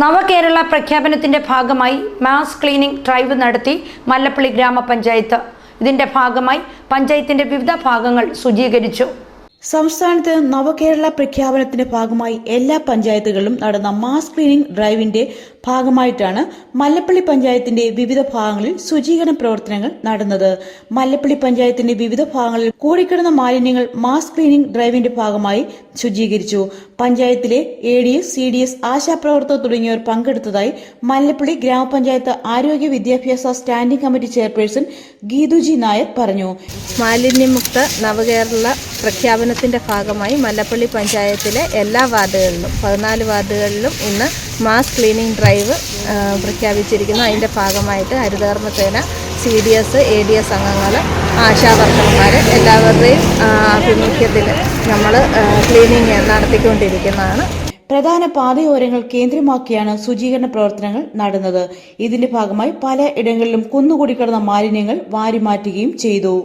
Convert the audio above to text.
നവകേരള പ്രഖ്യാപനത്തിന്റെ ഭാഗമായി mass cleaning drive നടത്തി മല്ലപ്പള്ളി ഗ്രാമപഞ്ചായത്ത്. ഇതിന്റെ ഭാഗമായി പഞ്ചായത്തിന്റെ വിവിധ ഭാഗങ്ങൾ ശുചീകരിച്ചു. സംസ്ഥാനത്ത് നവകേരള പ്രഖ്യാപനത്തിന്റെ ഭാഗമായി എല്ലാ പഞ്ചായത്തുകളിലും നടന്ന മാസ് ക്ലീനിംഗ് ഡ്രൈവിന്റെ ഭാഗമായിട്ടാണ് മല്ലപ്പള്ളി പഞ്ചായത്തിന്റെ വിവിധ ഭാഗങ്ങളിൽ ശുചീകരണ പ്രവർത്തനങ്ങൾ നടന്നത്. മല്ലപ്പള്ളി പഞ്ചായത്തിന്റെ വിവിധ ഭാഗങ്ങളിൽ കൂടിക്കിടന്ന മാലിന്യങ്ങൾ മാസ് ക്ലീനിംഗ് ഡ്രൈവിന്റെ ഭാഗമായി ശുചീകരിച്ചു. പഞ്ചായത്തിലെ A D S C D S ആശാപ്രവർത്തകർ തുടങ്ങിയവർ പങ്കെടുത്തതായി മല്ലപ്പള്ളി ഗ്രാമപഞ്ചായത്ത് ആരോഗ്യ വിദ്യാഭ്യാസ standing committee chairperson Geethuji Nair പറഞ്ഞു. മാലിന്യമുക്ത നവകേരള പ്രഖ്യാപനത്തിന്റെ ഭാഗമായി മല്ലപ്പള്ളി പഞ്ചായത്തിലെ എല്ലാ വാർഡുകളിലും പതിനാല് വാർഡുകളിലും ഇന്ന് മാസ് ക്ലീനിങ് ഡ്രൈവ് പ്രഖ്യാപിച്ചിരിക്കുന്നു. അതിന്റെ ഭാഗമായിട്ട് Harithakarmasena C D S A D S അംഗങ്ങൾ ആശാവർക്കർമാർ എല്ലാവരുടെയും ആഭിമുഖ്യത്തിൽ നമ്മൾ ക്ലീനിങ് നടത്തിക്കൊണ്ടിരിക്കുന്നതാണ്. പ്രധാന പാതയോരങ്ങൾ കേന്ദ്രമാക്കിയാണ് ശുചീകരണ പ്രവർത്തനങ്ങൾ നടന്നത്. ഇതിന്റെ ഭാഗമായി പല ഇടങ്ങളിലും കുന്നുകൂടി കിടന്ന മാലിന്യങ്ങൾ വാരിമാറ്റുകയും ചെയ്തു.